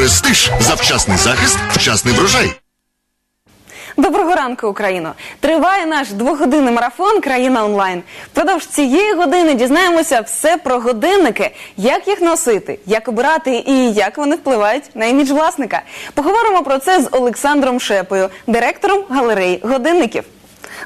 Престиж за вчасний захист, вчасний врожай. Доброго ранку, Україно! Триває наш двогодинний марафон Країна онлайн. Впродовж цієї години дізнаємося все про годинники, як їх носити, як обирати і як вони впливають на імідж власника. Поговоримо про це з Олександром Шепою, директором галереї годинників.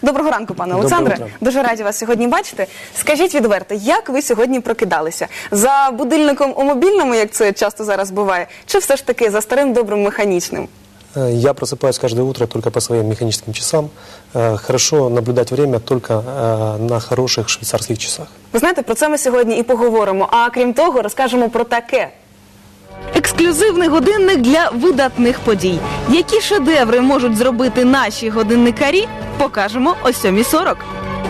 Доброго ранку, пане Доброго Олександре. утра. Дуже раді вас сьогодні бачити. Скажіть відверто, як ви сьогодні прокидалися? За будильником у мобільному, як це часто зараз буває, чи все ж таки за старим добрим механічним? Э, Я просыпаюсь каждое утро только по своим механическим часам. Э, Хорошо наблюдать время только э, на хороших швейцарских часах. Ви знаєте, про це ми сьогодні і поговоримо. А крім того, розкажемо про таке. Ексклюзивний годинник для видатних подій. Які шедеври можуть зробити наші годинникарі, покажемо о 7.40.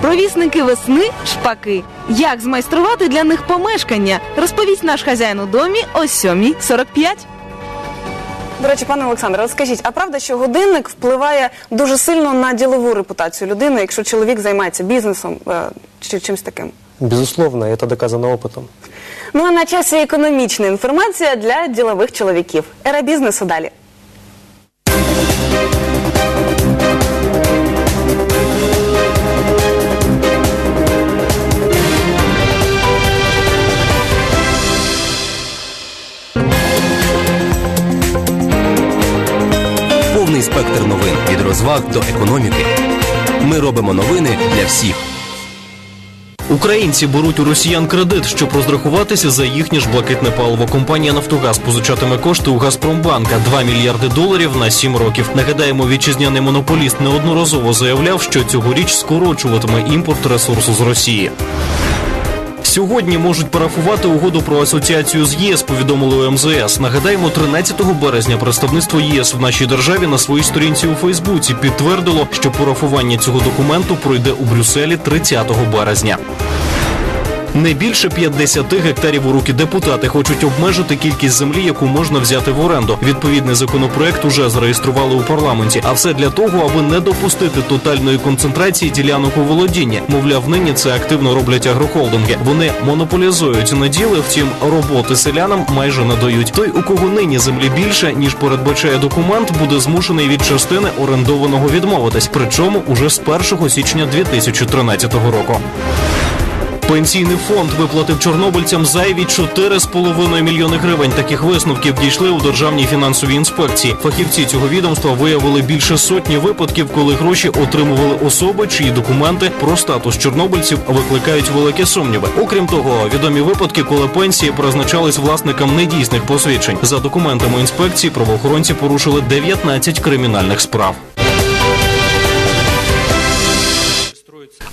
Провісники весни шпаки. Як змайструвати для них помешкання, розповість наш хазяїн у домі о 7.45. До речі, пане Олександре, от скажіть, а правда, що годинник впливає дуже сильно на ділову репутацію людини, якщо чоловік займається бізнесом е, чи чимось таким? Безусловно, это доказано опытом. Ну а на часі економічна інформація для ділових чоловіків. Ера бізнесу далі. Повний спектр новин від розваг до економіки. Ми робимо новини для всіх. Українці беруть у росіян кредит, щоб розрахуватися за їхнє ж блакитне паливо. Компанія Нафтогаз позичатиме кошти у Газпромбанка 2 мільярди доларів на 7 років. Нагадаємо, вітчизняний монополіст неодноразово заявляв, що цьогоріч скорочуватиме імпорт ресурсу з Росії. Сьогодні можуть парафувати угоду про асоціацію з ЄС, повідомили МЗС. Нагадаємо, 13 березня представництво ЄС в нашій державі на своїй сторінці у Фейсбуці підтвердило, що парафування цього документу пройде у Брюсселі 30 березня. Не більше 50 гектарів у руки депутати хочуть обмежити кількість землі, яку можна взяти в оренду. Відповідний законопроект уже зареєстрували у парламенті. А все для того, аби не допустити тотальної концентрації ділянок у володінні. Мовляв, нині це активно роблять агрохолдинги. Вони монополізують наділи, втім роботи селянам майже не дають. Той, у кого нині землі більше ніж передбачає документ, буде змушений від частини орендованого відмовитись. Причому уже з 1 січня 2013 року. Пенсійний фонд виплатив чорнобильцям зайві 4,5 мільйони гривень. Таких висновків дійшли у державній фінансовій інспекції. Фахівці цього відомства виявили більше сотні випадків, коли гроші отримували особи, чиї документи про статус чорнобильців викликають великі сумніви. Окрім того, відомі випадки, коли пенсії призначались власникам недійсних посвідчень. За документами інспекції правоохоронці порушили 19 кримінальних справ.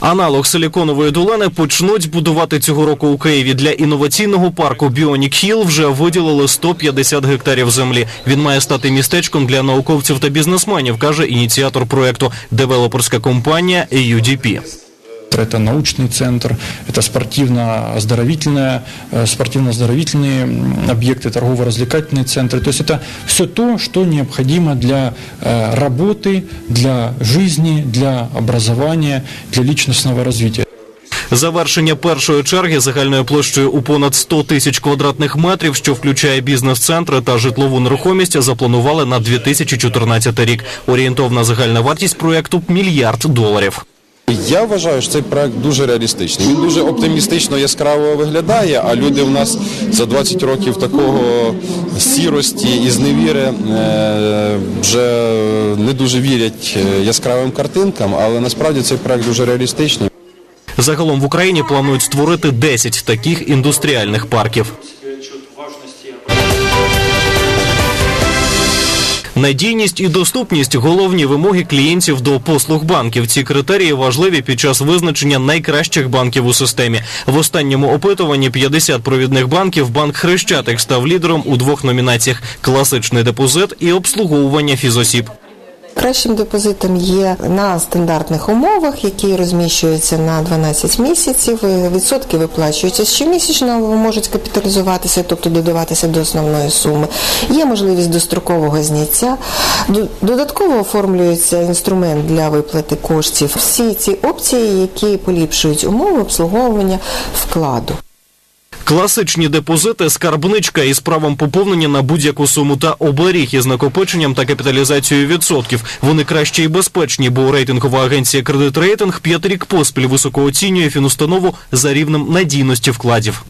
Аналог силіконової долини почнуть будувати цього року у Києві. Для інноваційного парку Біонік Хіл вже виділили 150 гектарів землі. Він має стати містечком для науковців та бізнесменів, каже ініціатор проекту девелоперська компанія AUDP Это научный центр, это спортивно-оздоровительные, э, спортивно-оздоровительные м, объекты, торгово-развлекательные центры. То есть это все то, что необходимо для э, работы, для жизни, для образования, для личностного развития. Завершення першої черги загальною площею у понад 100 тисяч квадратних метрів, що включає бізнес-центри та житлову нерухомість, запланували на 2014 рік. Орієнтовна загальна вартість проекту мільярд доларів. Я вважаю, що цей проект дуже реалістичний. Він дуже оптимістично яскраво виглядає, а люди в нас за 20 років такого сірості і зневіри е, вже не дуже вірять е, яскравим картинкам, але насправді цей проект дуже реалістичний. Загалом в Україні планують створити 10 таких індустріальних парків. Надійність і доступність головні вимоги клієнтів до послуг банків. Ці критерії важливі під час визначення найкращих банків у системі. В останньому опитуванні 50 провідних банків банк Хрещатик став лідером у двох номінаціях: класичний депозит і обслуговування фізосіб. Кращим депозитом є на стандартних умовах, які розміщуються на 12 місяців. Відсотки виплачуються щомісячно, можуть капіталізуватися, тобто додаватися до основної суми. Є можливість дострокового зняття. Додатково оформлюється інструмент для виплати коштів. Всі ці опції, які поліпшують умови обслуговування вкладу. Класичні депозити, скарбничка із правом поповнення на будь-яку суму та оберіг із накопиченням та капіталізацією відсотків. Вони краще і безпечні, бо рейтингова агенція Кредит Рейтинг п'ять рік поспіль високо оцінює фінустанову за рівнем надійності вкладів.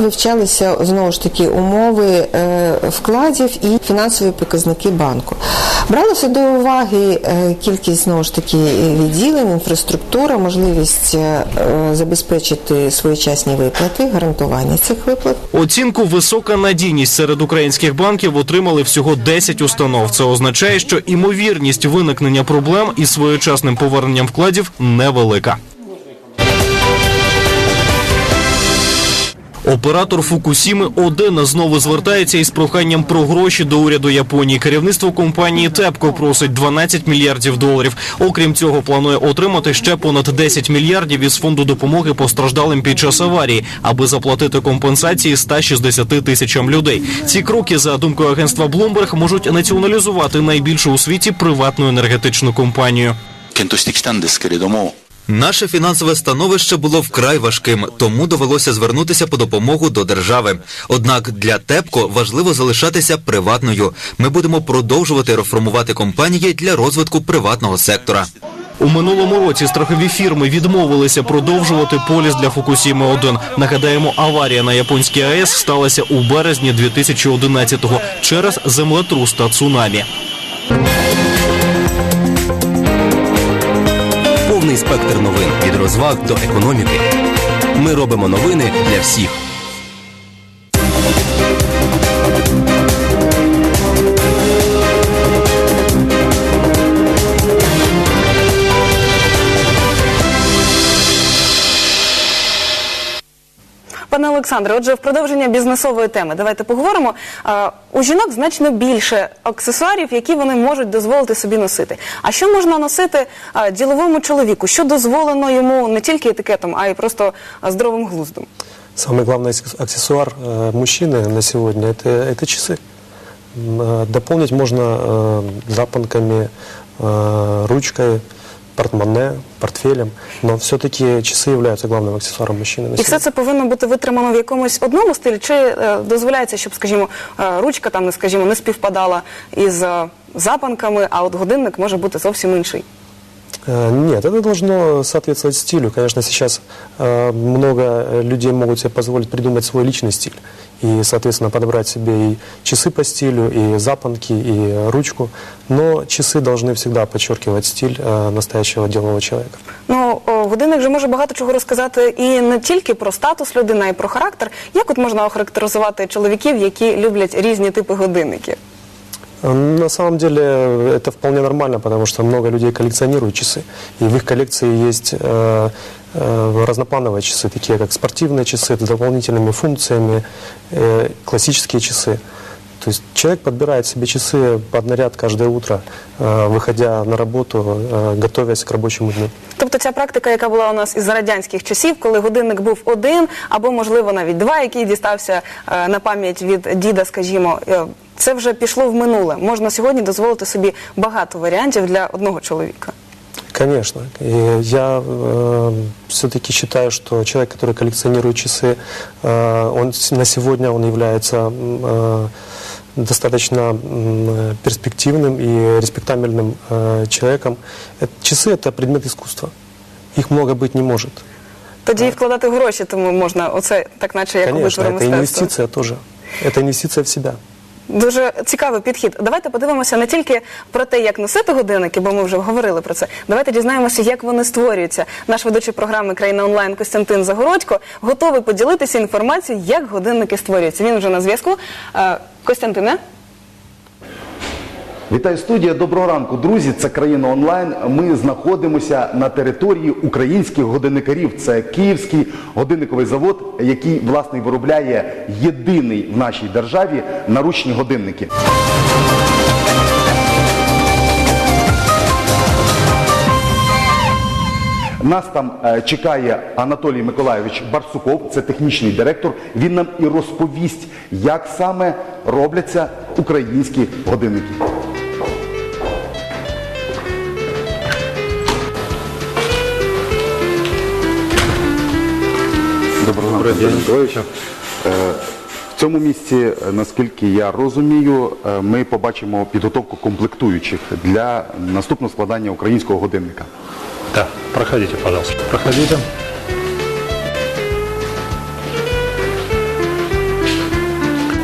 Вивчалися знову ж таки умови е, вкладів і фінансові показники банку. Бралося до уваги е, кількість знову ж таки відділень, інфраструктура, можливість е, забезпечити своєчасні виплати, гарантування цих виплат. Оцінку висока надійність серед українських банків отримали всього 10 установ. Це означає, що імовірність виникнення проблем із своєчасним поверненням вкладів невелика. Оператор Фукусіми 1 знову звертається із проханням про гроші до уряду Японії. Керівництво компанії ТЕПКО просить 12 мільярдів доларів. Окрім цього, планує отримати ще понад 10 мільярдів із фонду допомоги постраждалим під час аварії, аби заплатити компенсації 160 тисячам людей. Ці кроки, за думкою агентства Bloomberg, можуть націоналізувати найбільшу у світі приватну енергетичну компанію. 検討してきたんですけれども Наше фінансове становище було вкрай важким, тому довелося звернутися по допомогу до держави. Однак для ТЕПКО важливо залишатися приватною. Ми будемо продовжувати реформувати компанії для розвитку приватного сектора. У минулому році страхові фірми відмовилися продовжувати поліс для Фукусіми 1 Нагадаємо, аварія на японській АЕС сталася у березні 2011-го через землетрус та цунамі. Спектр новин від розваг до економіки. Ми робимо новини для всіх. Олександре, отже, в продовження бізнесової теми, давайте поговоримо. А, У жінок значно більше аксесуарів, які вони можуть дозволити собі носити. А що можна носити а, діловому чоловіку? Що дозволено йому не тільки етикетом, а й просто а, здоровим глуздом? Самый главный аксес- аксессуар э, мужчины на сегодня это, это часы. М, э, Дополнить можно э, запонками, э, ручкой, портмоне, портфелем, но все-таки часы являются главным аксессуаром мужчины на І все сегодня. це повинно бути витримано в якомусь одному стилі, чи е, дозволяється, щоб, скажімо, е, ручка там, не скажімо, не співпадала із е, запанками, а от годинник може бути зовсім інший. Э, Нет, это должно соответствовать стилю. Конечно, сейчас э, много э, людей могут себе позволить придумать свой личный стиль и, соответственно, подобрать себе и часы по стилю, и запонки, и э, ручку. Но часы должны всегда подчеркивать стиль э, настоящего делового человека. Ну, о, годинник же може багато чого розказати і не тільки про статус людини, а й про характер. Як от можна охарактеризувати чоловіків, які люблять різні типи годинників? Э, На самом деле э, это вполне нормально, потому что много людей коллекционируют часы. И в их коллекции есть э, э, разноплановые часы, такие как спортивные часы с дополнительными функциями, э, классические часы. То есть человек подбирает себе часы под наряд каждое утро, э, выходя на работу, э, готовясь к рабочему дню. Тобто ця практика, яка була у нас із радянських часів, коли годинник був один або, можливо, навіть два, який дістався е, на пам'ять від діда, скажімо, е, це вже пішло в минуле. Можна сьогодні дозволити собі багато варіантів для одного чоловіка. Конечно. И я все-таки считаю, что человек, который коллекционирует часы, э, он с- на сегодня он является м, э, достаточно м, перспективным и респектабельным э, человеком. Э, Часы это предмет искусства. Их много быть не может. Тоді і вкладати гроші, тому можна оце так, наче як у Конечно, витвори это мистецтва. инвестиция тоже. Это инвестиция в себя. Дуже цікавий підхід. Давайте подивимося не тільки про те, як носити годинники, бо ми вже говорили про це. Давайте дізнаємося, як вони створюються. Наш ведучий програми Країна онлайн Костянтин Загородько готовий поділитися інформацією, як годинники створюються. Він вже на зв'язку. Е, Костянтине, Вітаю студія. Доброго ранку, друзі. Це країна онлайн. Ми знаходимося на території українських годинникарів. Це Київський годинниковий завод, який власне виробляє єдиний в нашій державі наручні годинники. Нас там е, чекає Анатолій Миколайович Барсуков, це технічний директор. Він нам і розповість, як саме робляться українські годинники. Доброго ранку, Анатолій Миколайовичу. Е, В цьому місці, е, наскільки я розумію, е, ми побачимо підготовку комплектуючих для наступного складання українського годинника. Да, проходите, пожалуйста. Проходите.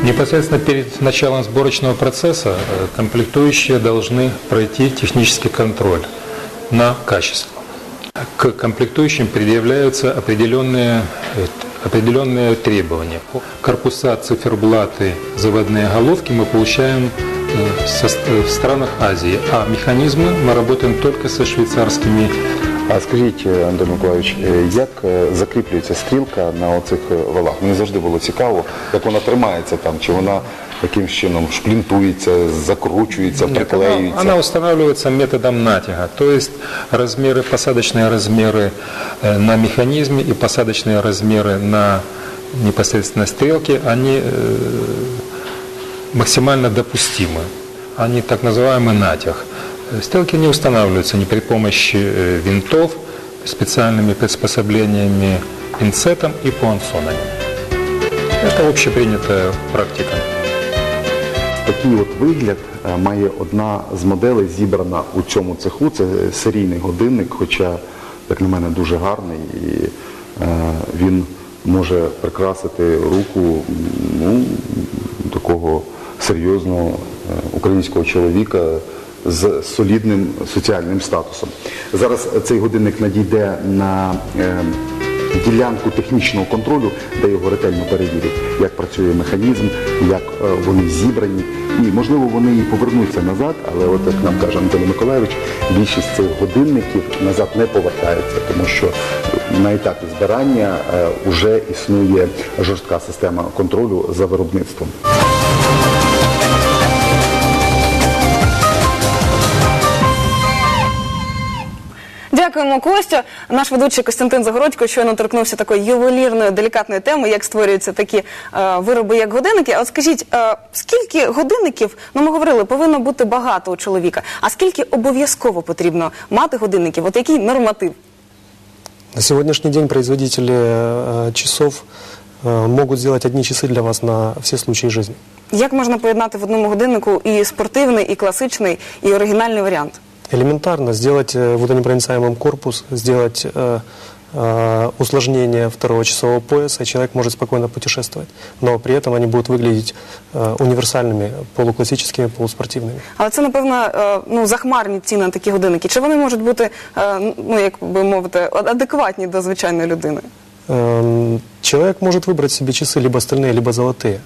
Непосредственно перед началом сборочного процесса э, комплектующие должны пройти технический контроль на качество К комплектующим предъявляются определенные, э, определенные требования. Корпуса, циферблаты, заводные головки мы получаем э, со- э, в странах Азии, а механизмы мы работаем только со швейцарскими А скажіть, е, Андрій Миколаївич, е, як е, закріплюється стрілка на оцих е, валах? Мені завжди було цікаво, як вона тримається там, чи вона якимсь чином шплінтується, закручується, Нет, приклеюється. она, она устанавливается методом натяга, то есть размеры, посадочные размеры э, на механизме и посадочные размеры на непосредственно стрелке, они э, максимально допустимы. Они так называемый натяг. Э, Стрелки не устанавливаются ни при помощи э, винтов, специальными приспособлениями, пинцетом и пуансонами. Это общепринятая практика. Такий от вигляд е, має одна з моделей зібрана у цьому цеху. Це серійний годинник, хоча, як на мене, дуже гарний і е, він може прикрасити руку ну, такого серйозного е, українського чоловіка з солідним соціальним статусом. Зараз цей годинник надійде на ділянку технічного контролю, де його ретельно перевірять, як працює механізм, як е, вони зібрані. І можливо вони і повернуться назад, але от як нам каже Антон Миколаївич, більшість цих годинників назад не повертається, тому що на етапі збирання вже існує жорстка система контролю за виробництвом. Дякуємо, Костю. Наш ведучий Костянтин Загородько щойно торкнувся такої ювелірної, делікатної теми, як створюються такі е, вироби, як годинники. А от скажіть, е, скільки годинників, ну ми говорили, повинно бути багато у чоловіка. А скільки обов'язково потрібно мати годинників? От який норматив? На сегодняшний день производители э, часов э, могут сделать одни часы для вас на все случаи жизни. Як можна поєднати в одному годиннику і спортивний, і класичний, і оригінальний варіант? Элементарно сделать э, водонепроницаемым корпус, сделать э, э, усложнение второго часового пояса, и человек может спокойно путешествовать. Но при этом они будут выглядеть э, универсальными, полуклассическими, полуспортивными. Але це, напевно, е, ну, захмарні ціни на такі годинники. Чи вони можуть бути, е, ну, як би мовити, адекватні до звичайної людини? Эм, Человек может выбрать себе часы либо стальные, либо золотые.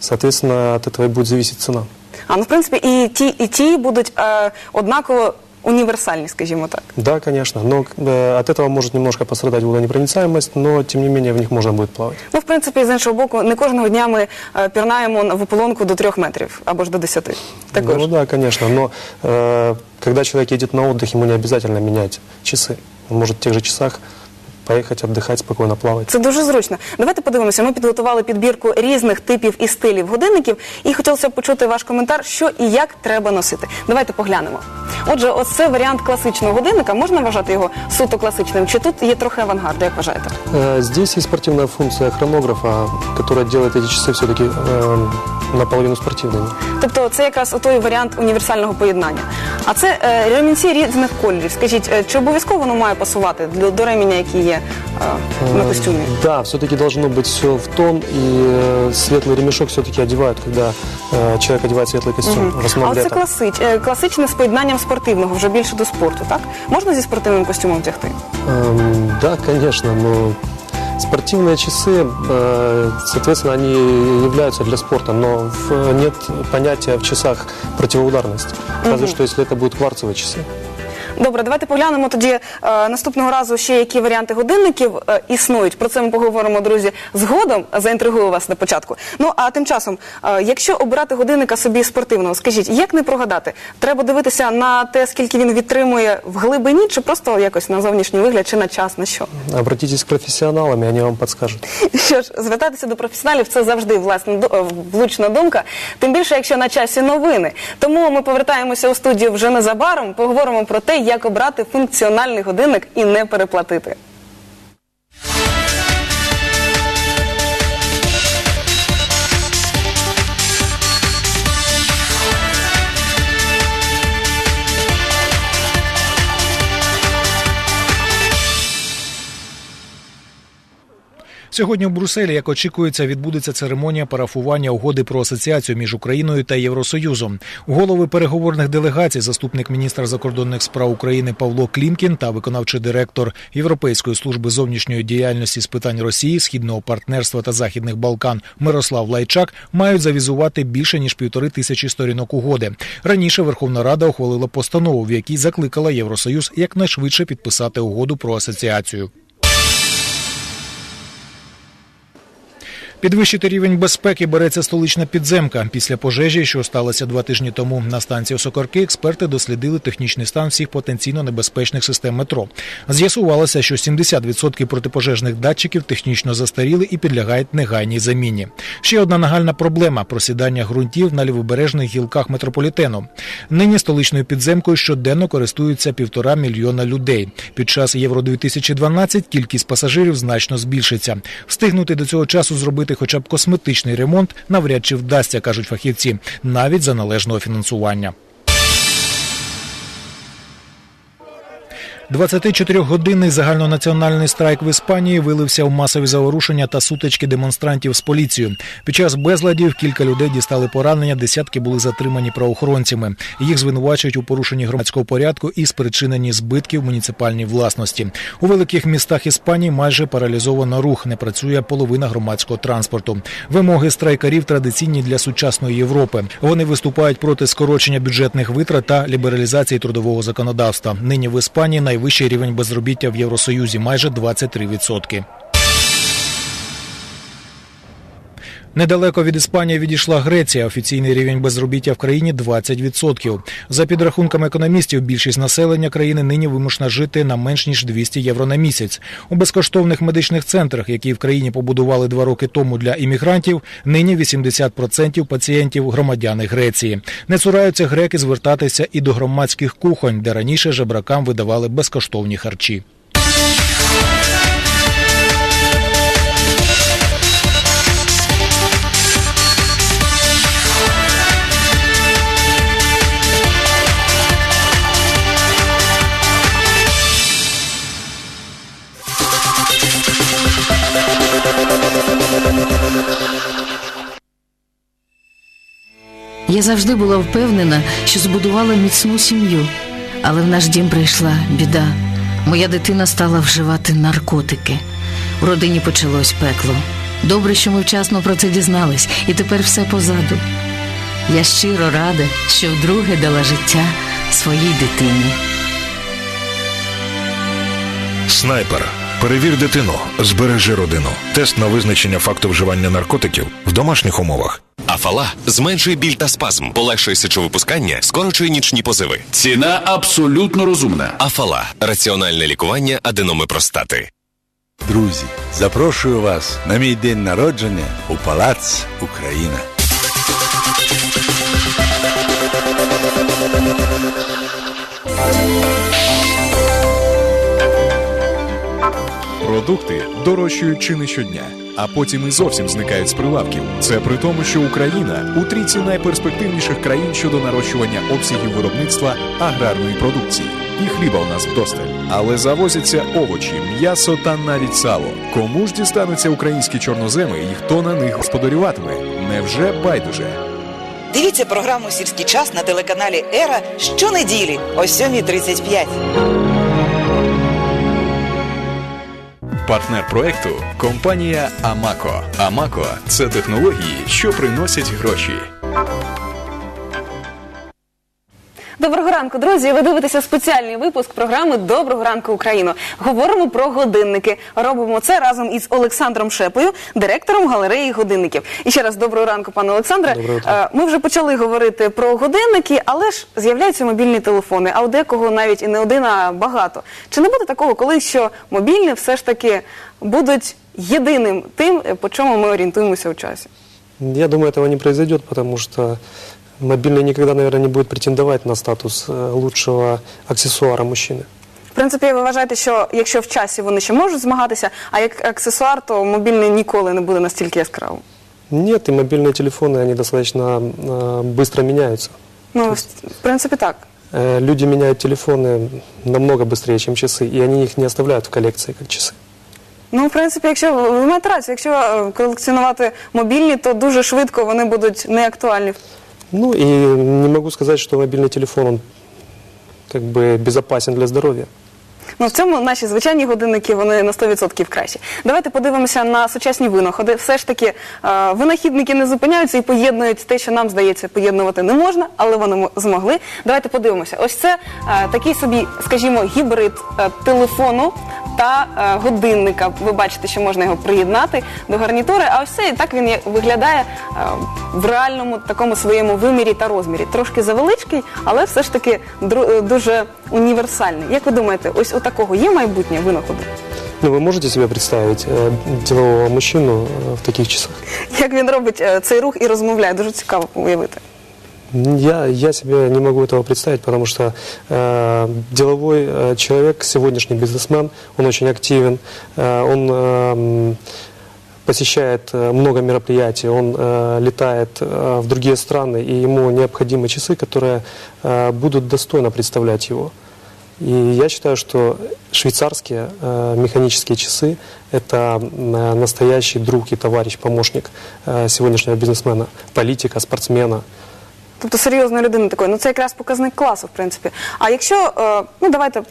Соответственно, от этого и будет зависеть цена. А ну, в принципі, і ті, і ті будуть е, однаково універсальні, скажімо так. Да, конечно, но э, от этого может немножко пострадать водонепроницаемость, но тем не менее в них можно будет плавать. Ну, в принципі, з іншого боку, не кожного дня ми е, пірнаємо на- в ополонку до трьох метрів або ж до десяти. Також. Ну да, конечно, но э, когда человек едет на отдых, ему не обязательно менять часы. Он может в тех же часах поехать отдыхать, спокойно плавать. Це дуже зручно. Давайте подивимося. Ми підготували підбірку різних типів і стилів годинників, і хотілося б почути ваш коментар, що і як треба носити. Давайте поглянемо. Отже, ось це варіант класичного годинника. Можна вважати його суто класичним? Чи тут є трохи авангарду, як вважаєте? Э, Здесь есть спортивная функция хронографа, которая делает эти часы все-таки наполовину спортивными. Тобто це якраз той варіант універсального поєднання. А це е, ремінці різних кольорів. Скажіть, е, чи обов'язково воно має пасувати до, до реміння, який є е, на костюмі? Да, все-таки должно быть все в тон, и э, светлый ремешок все-таки одевают, когда э, человек одевает светлый костюм. В А основном оце летом. класич, е, класичне з поєднанням спортивного, вже більше до спорту, так? Можна зі спортивним костюмом вдягти? Эм, да, конечно, но спортивные часы, э, соответственно, они являются для спорта, но в- нет понятия в часах противоударности. Разве что, если это будут кварцевые часы. Добре, давайте поглянемо тоді е, наступного разу ще які варіанти годинників е, існують. Про це ми поговоримо, друзі, згодом. Заінтригую вас на початку. Ну а тим часом, е, якщо обирати годинника собі спортивного, скажіть, як не прогадати? Треба дивитися на те, скільки він відтримує в глибині, чи просто якось на зовнішній вигляд, чи на час, на що? Обратитесь к профессионалам, и они вам подскажут. Що ж, звертатися до професіоналів це завжди власна ду- е, влучна думка. Тим більше, якщо на часі новини. Тому ми повертаємося у студію вже незабаром. Поговоримо про те, як обрати функціональний годинник і не переплатити. Сьогодні у Брюсселі, як очікується, відбудеться церемонія парафування угоди про асоціацію між Україною та Євросоюзом. Голови переговорних делегацій, заступник міністра закордонних справ України Павло Клімкін та виконавчий директор Європейської служби зовнішньої діяльності з питань Росії, східного партнерства та західних Балкан Мирослав Лайчак мають завізувати більше ніж півтори тисячі сторінок угоди. Раніше Верховна Рада ухвалила постанову, в якій закликала Євросоюз якнайшвидше підписати угоду про асоціацію. Підвищити рівень безпеки береться столична підземка. Після пожежі, що сталося два тижні тому на станції Сокорки, експерти дослідили технічний стан всіх потенційно небезпечних систем метро. З'ясувалося, що 70% протипожежних датчиків технічно застаріли і підлягають негайній заміні. Ще одна нагальна проблема просідання ґрунтів на лівобережних гілках метрополітену. Нині столичною підземкою щоденно користуються півтора мільйона людей. Під час Євро 2012 кількість пасажирів значно збільшиться. Встигнути до цього часу зробити хоча б косметичний ремонт навряд чи вдасться, кажуть фахівці, навіть за належного фінансування. 24-годинний загальнонаціональний страйк в Іспанії вилився в масові заворушення та сутички демонстрантів з поліцією. Під час безладів кілька людей дістали поранення, десятки були затримані правоохоронцями. Їх звинувачують у порушенні громадського порядку і спричиненні збитків муніципальній власності. У великих містах Іспанії майже паралізовано рух. Не працює половина громадського транспорту. Вимоги страйкарів традиційні для сучасної Європи. Вони виступають проти скорочення бюджетних витрат та лібералізації трудового законодавства. Нині в Іспанії найвищий рівень безробіття в Євросоюзі майже 23%. Недалеко від Іспанії відійшла Греція. Офіційний рівень безробіття в країні 20%. За підрахунками економістів, більшість населення країни нині вимушена жити на менш ніж 200 євро на місяць. У безкоштовних медичних центрах, які в країні побудували два роки тому для іммігрантів, нині 80% пацієнтів громадяни Греції. Не цураються греки звертатися і до громадських кухонь, де раніше жебракам видавали безкоштовні харчі. Я завжди була впевнена, що збудувала міцну сім'ю, але в наш дім прийшла біда. Моя дитина стала вживати наркотики. У родині почалось пекло. Добре, що ми вчасно про це дізнались, і тепер все позаду. Я щиро рада, що вдруге дала життя своїй дитині. Снайпер. Перевір дитину, збережи родину. Тест на визначення факту вживання наркотиків в домашніх умовах. Афала зменшує біль та спазм, полегшує сечовипускання, скорочує нічні позиви. Ціна абсолютно розумна. Афала раціональне лікування аденоми простати. Друзі, запрошую вас на мій день народження у Палац Україна. Продукти дорожчають чи не щодня, а потім і зовсім зникають з прилавків. Це при тому, що Україна у трійці найперспективніших країн щодо нарощування обсягів виробництва аграрної продукції. І хліба у нас вдосталь. Але завозяться овочі, м'ясо та навіть сало. Кому ж дістануться українські чорноземи і хто на них господарюватиме? Невже байдуже? Дивіться програму Сільський час на телеканалі Ера щонеділі о 7.35. Партнер проекту компанія Амако. Амако це технології, що приносять гроші. Доброго ранку, друзі. Ви дивитеся спеціальний випуск програми Доброго ранку Україно. Говоримо про годинники. Робимо це разом із Олександром Шепою, директором галереї годинників. І ще раз доброго ранку, пане Олександре. Е, Ми вже почали говорити про годинники, але ж з'являються мобільні телефони. А у декого навіть і не один, а багато. Чи не буде такого, коли що мобільні все ж таки будуть єдиним тим, по чому ми орієнтуємося у часі? Я думаю, этого не произойдет, потому что мобильный никогда, наверное, не будет претендовать на статус э, лучшего аксессуара мужчины. В принципі, ви вважаєте, що якщо в часі вони ще можуть змагатися, а як аксесуар, то мобільний ніколи не буде настільки яскравим. Нет, и мобильные телефоны, они достаточно э, быстро меняются. Ну, в принципі, так. Э, люди меняют телефоны намного быстрее, чем часы, и они их не оставляют в коллекции, как часы. Ну, в принципі, якщо ви маєте рацію, якщо е, колекціонувати мобільні, то дуже швидко вони будуть неактуальні. Ну и не могу сказать, что мобильный телефон, он как бы безопасен для здоровья. Ну, в цьому наші звичайні годинники вони на 100% кращі. Давайте подивимося на сучасні винаходи. Все ж таки, е, винахідники не зупиняються і поєднують те, що нам здається, поєднувати не можна, але вони мо- змогли. Давайте подивимося. Ось це е, такий собі, скажімо, гібрид е, телефону та годинника. Ви бачите, що можна його приєднати до гарнітури. А ось це і так він виглядає в реальному такому своєму вимірі та розмірі. Трошки завеличкий, але все ж таки дуже універсальний. Як ви думаєте, ось у такого є майбутнє винаходу? Ну, вы можете себе представить э, делового мужчину э, в таких часах? Як він робить е, цей рух і розмовляє? Дуже цікаво уявити. Я, я себе не могу этого представить, потому что э, деловой э, человек, сегодняшний бизнесмен, он очень активен, э, он эм, посещает э, много мероприятий, он э, летает э, в другие страны, и ему необходимы часы, которые э, будут достойно представлять его. И я считаю, что швейцарские э, механические часы – это э, настоящий друг и товарищ, помощник э, сегодняшнего бизнесмена, политика, спортсмена – Тобто серйозна людина такої. Ну це якраз показник класу, в принципі. А якщо, е, ну давайте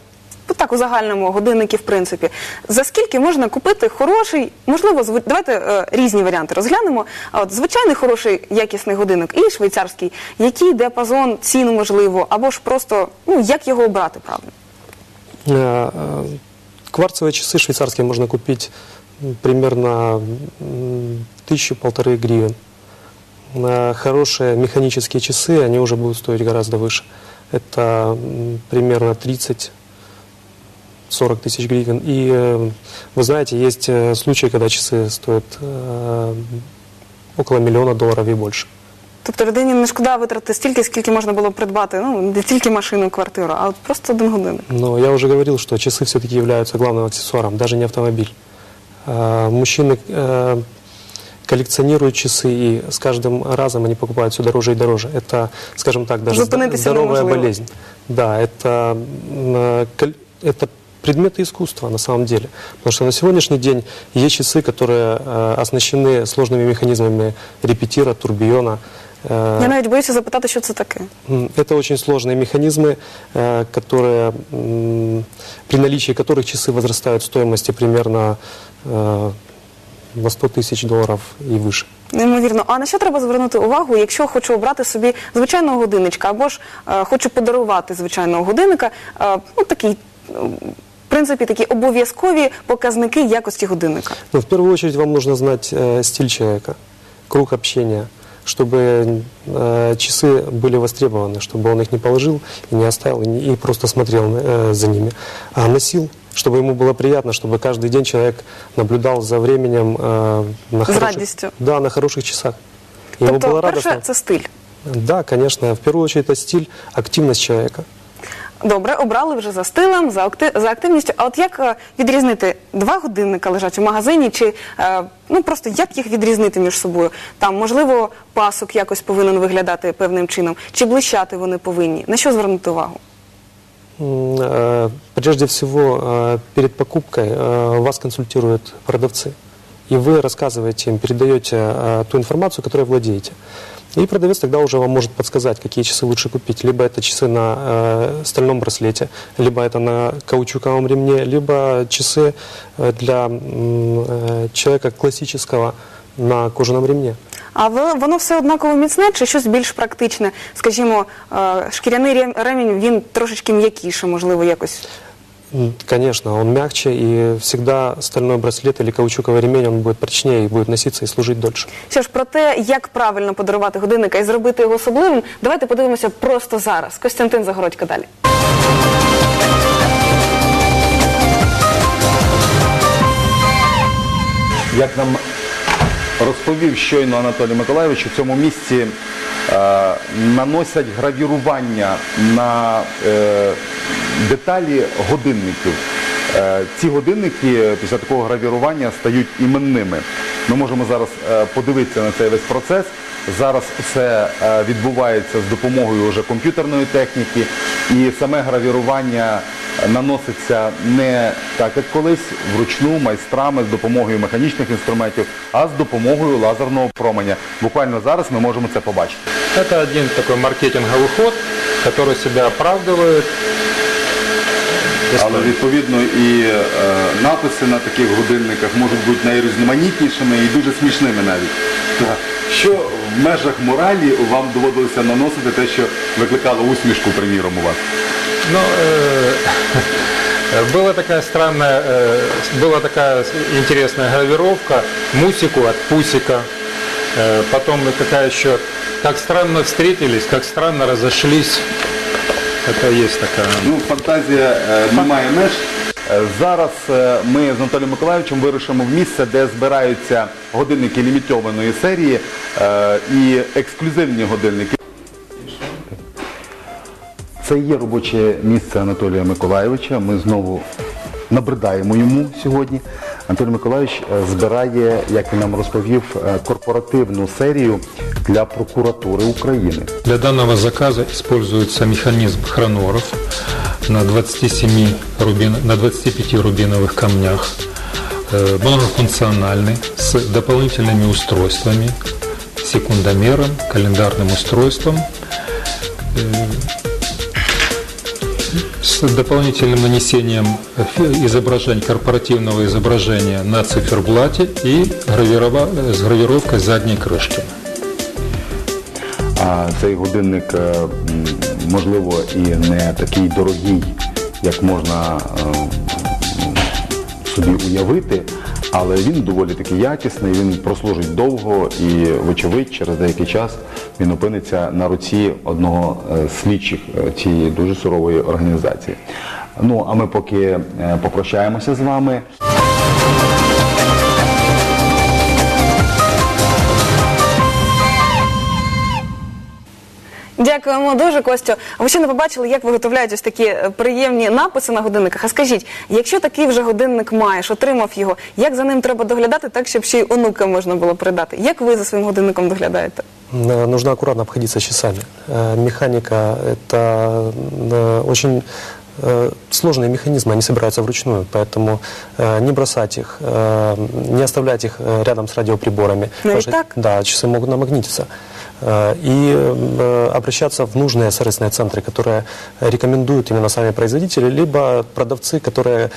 так у загальному годинники, в принципі, за скільки можна купити хороший, можливо, зв- давайте е, різні варіанти розглянемо. А от звичайний хороший якісний годинник і швейцарський, який діапазон, ціну можливо, або ж просто ну як його обрати правильно? Э, э, Кварцевые часы швейцарские можно купить м, примерно м, тысячу-полторы гривен. Э, Хорошие механические часы, они уже будут стоить гораздо выше. Это м, примерно 30 40 тысяч гривен. И э, вы знаете, есть э, случаи, когда часы стоят э, около миллиона долларов и больше. Тобто людині не шкода витратити стільки, скільки можна було придбати, ну не тільки машину, квартиру, а от просто один годинник. Но я уже говорил, что часы все-таки являются главным аксессуаром, даже не автомобиль. А, Мужчины э, коллекционируют часы, и с каждым разом они покупают все дороже и дороже. Это, скажем так, даже Зупинитися здоровая неможливо. болезнь. Да, это, м, э, кол- это предметы искусства на самом деле. Потому что на сегодняшний день есть часы, которые э, оснащены сложными механизмами репетира, турбиона. Э, Я навіть боюся запитати, що це таке. М, Это очень сложные механизмы, э, которые, м, при наличии которых часы возрастают в стоимости примерно э, на 100 тысяч долларов и выше. Неймовірно. А на що треба звернути увагу, якщо хочу обрати собі звичайного годинничка, або ж е, хочу подарувати звичайного годинника, е, ну такий, е, в принципі, такі обов'язкові показники якості годинника. Но в первую очередь вам нужно знать э, стиль человека, круг общения, чтобы э, часы были востребованы, чтобы он их не положил и не оставил, и, не- и просто смотрел э, за ними, а носил, чтобы ему было приятно, чтобы каждый день человек наблюдал за временем э, на С хороших- радостью. Да, на хороших часах. Ему было Тобто, радостно. перше, це стиль. Да, конечно. В первую очередь это стиль, активность человека. Добре, обрали вже за стилем, за, акти- за активністю. А от як е, відрізнити два годинника лежать у магазині, чи е, ну просто як їх відрізнити між собою? Там можливо пасок якось повинен виглядати певним чином, чи блищати вони повинні? На що звернути увагу? М, э, Прежде всего, э, перед покупкой э, вас консультируют продавцы. И вы рассказываете им, передаете э, ту информацию, которой владеете. И продавец тогда уже вам может подсказать, какие часы лучше купить. Либо это часы на э, стальном браслете, либо это на каучуковом ремне, либо часы э, для м, э, человека классического на кожаном ремне. А во- воно все однаково міцне чи щось більш практичне? Скажімо, е, шкіряний рем- ремінь він трошечки м'якіше, можливо, якось. Конечно, он мягче, и всегда стальной браслет или каучуковый ремень, он будет прочнее и будет носиться и служить дольше. Що ж, про те, як правильно подарувати годинника і зробити його особливим, давайте подивимося просто зараз. Костянтин Загородько далі. Як нам розповів щойно Анатолій Миколайович, у цьому місці е, наносять гравірування на е, деталі годинників. Е, ці годинники після такого гравірування стають іменними. Ми можемо зараз е, подивитися на цей весь процес. Зараз все е, відбувається з допомогою вже комп'ютерної техніки і саме гравірування наноситься не так, як колись, вручну майстрами з допомогою механічних інструментів, а з допомогою лазерного променя. Буквально зараз ми можемо це побачити. Это один такой маркетинговый ход, который себя оправдывает. Але відповідно і е, написи на таких годинниках можуть бути найрізноманітнішими і дуже смішними навіть. Так. Що в межах моралі вам доводилося наносити те, що викликало усмішку, приміром, у вас? Ну, э, была такая странная, э, была такая интересная гравировка, мусику от пусика, Э, потом какая еще, как странно встретились, как странно разошлись. Это є така. Ну, фантазія е, не має меж. Е, Зараз е, ми з Анатолієм Миколаївичем вирушимо в місце, де збираються годинники лімітованої серії е, і ексклюзивні годинники. Це є робоче місце Анатолія Миколаєвича. Ми знову набридаємо йому сьогодні. Анатолій Миколаївич е, збирає, як він нам розповів, е, корпоративну серію для прокуратури України. Для данного заказа используется механизм хроноров на 27 рубин, на 25 рубиновых камнях, э, многофункциональный, с дополнительными устройствами, секундомером, календарным устройством, э, с дополнительным нанесением фи- изображений, корпоративного изображения на циферблате и гравирова- с гравировкой задней крышки. А цей годинник, е, можливо, і не такий дорогий, як можна е, собі уявити, але він доволі таки якісний, він прослужить довго і, вочевидь, через деякий час він опиниться на руці одного е, з слідчих е, цієї дуже сурової організації. Ну, а ми поки е, попрощаємося з вами. Дякуємо дуже, Костю. Ви ще не побачили, як виготовляють ось такі е, приємні написи на годинниках. А скажіть, якщо такий вже годинник маєш, отримав його, як за ним треба доглядати, так щоб ще й онука можна було передати? Як ви за своїм годинником доглядаєте? Э, Нужно аккуратно обходиться часами. Э, Механика – это э, очень сложные механизмы, они собираются вручную, поэтому э, не бросать их, э, не оставлять их рядом с радиоприборами. Ну и так? Да, часы могут намагнититься. Э, И э, обращаться в нужные сервисные центры, которые рекомендуют именно сами производители, либо продавцы, которые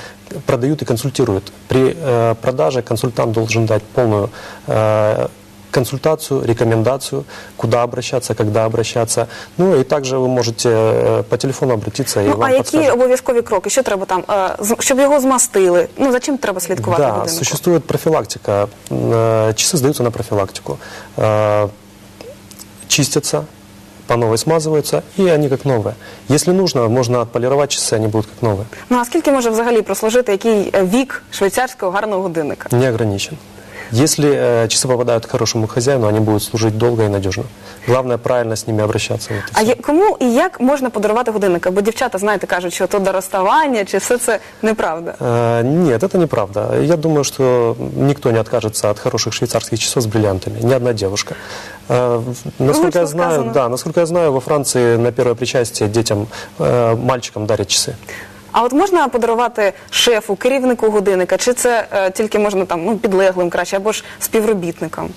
продают и консультируют. При э, продаже консультант должен дать полную э, консультацию, рекомендацию, куда обращаться, когда обращаться. Ну и также вы можете э, по телефону обратиться и Ну а вам які подскажут. обов'язкові кроки? Що треба там? Е, з- Щоб його змастили? Ну за чим треба слідкувати Да, годиннику? существует профилактика. Э, Часы сдаются на профилактику. Э, Чистятся, по новой смазываются, и они как новые. Если нужно, можно отполировать часы, они будут как новые. Ну а скільки може взагалі прослужити який е, вік швейцарського гарного годинника? Не ограничен. Если э, часы попадают к хорошему хозяину, они будут служить долго и надежно. Главное правильно с ними обращаться. Вот и А всё. є- кому і як можна подарувати годинника? Бо дівчата, знаєте, кажуть, що то до розставання, чи все це неправда. Э, Нет, это неправда. Я думаю, что никто не откажется от хороших швейцарских часов с бриллиантами. Ни одна девушка. Э, в- Насколько я Гучно знаю, сказано. да, насколько я знаю, во Франции на первое причастие детям, э, мальчикам дарят часы. А от можна подарувати шефу, керівнику годинника, чи це е, тільки можна там ну підлеглим краще, або ж співробітникам?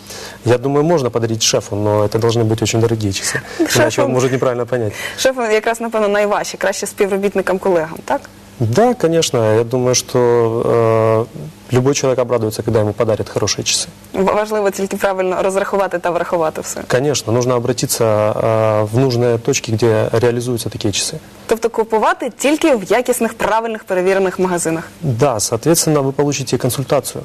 Я думаю, можно подарить шефу, но это должны быть очень дорогие часы. Иначе Шефу- он может неправильно понять. Шефу якраз напевно найважче, краще співробітникам, колегам, так? Да, конечно. Я думаю, что э, любой человек обрадуется, когда ему подарят хорошие часы. В- Важливо тільки правильно розрахувати та врахувати все. Конечно, нужно обратиться э, в нужные точки, где реализуются такие часы. Тобто купувати тільки в якісних, правильних, перевірених магазинах. Да, соответственно, вы получите консультацию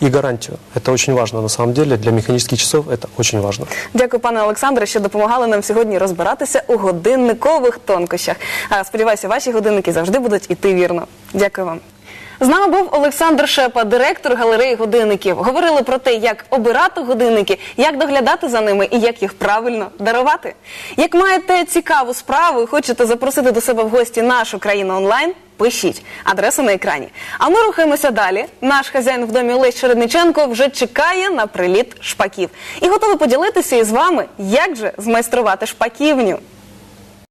и гарантию. Это очень важно на. Для механических часов это очень важно. Дякую, пане Олександре, що допомагали нам сьогодні розбиратися у годинникових тонкощах. А, Сподіваюся, ваші годинники завжди будуть іти вірно. Дякую вам. З нами був Олександр Шепа, директор галереї годинників. Говорили про те, як обирати годинники, як доглядати за ними і як їх правильно дарувати. Як маєте цікаву справу і хочете запросити до себе в гості нашу країну онлайн, пишіть адреса на екрані. А ми рухаємося далі. Наш хазяїн в домі Олесь Чередниченко вже чекає на приліт шпаків і готовий поділитися із вами, як же змайструвати шпаківню.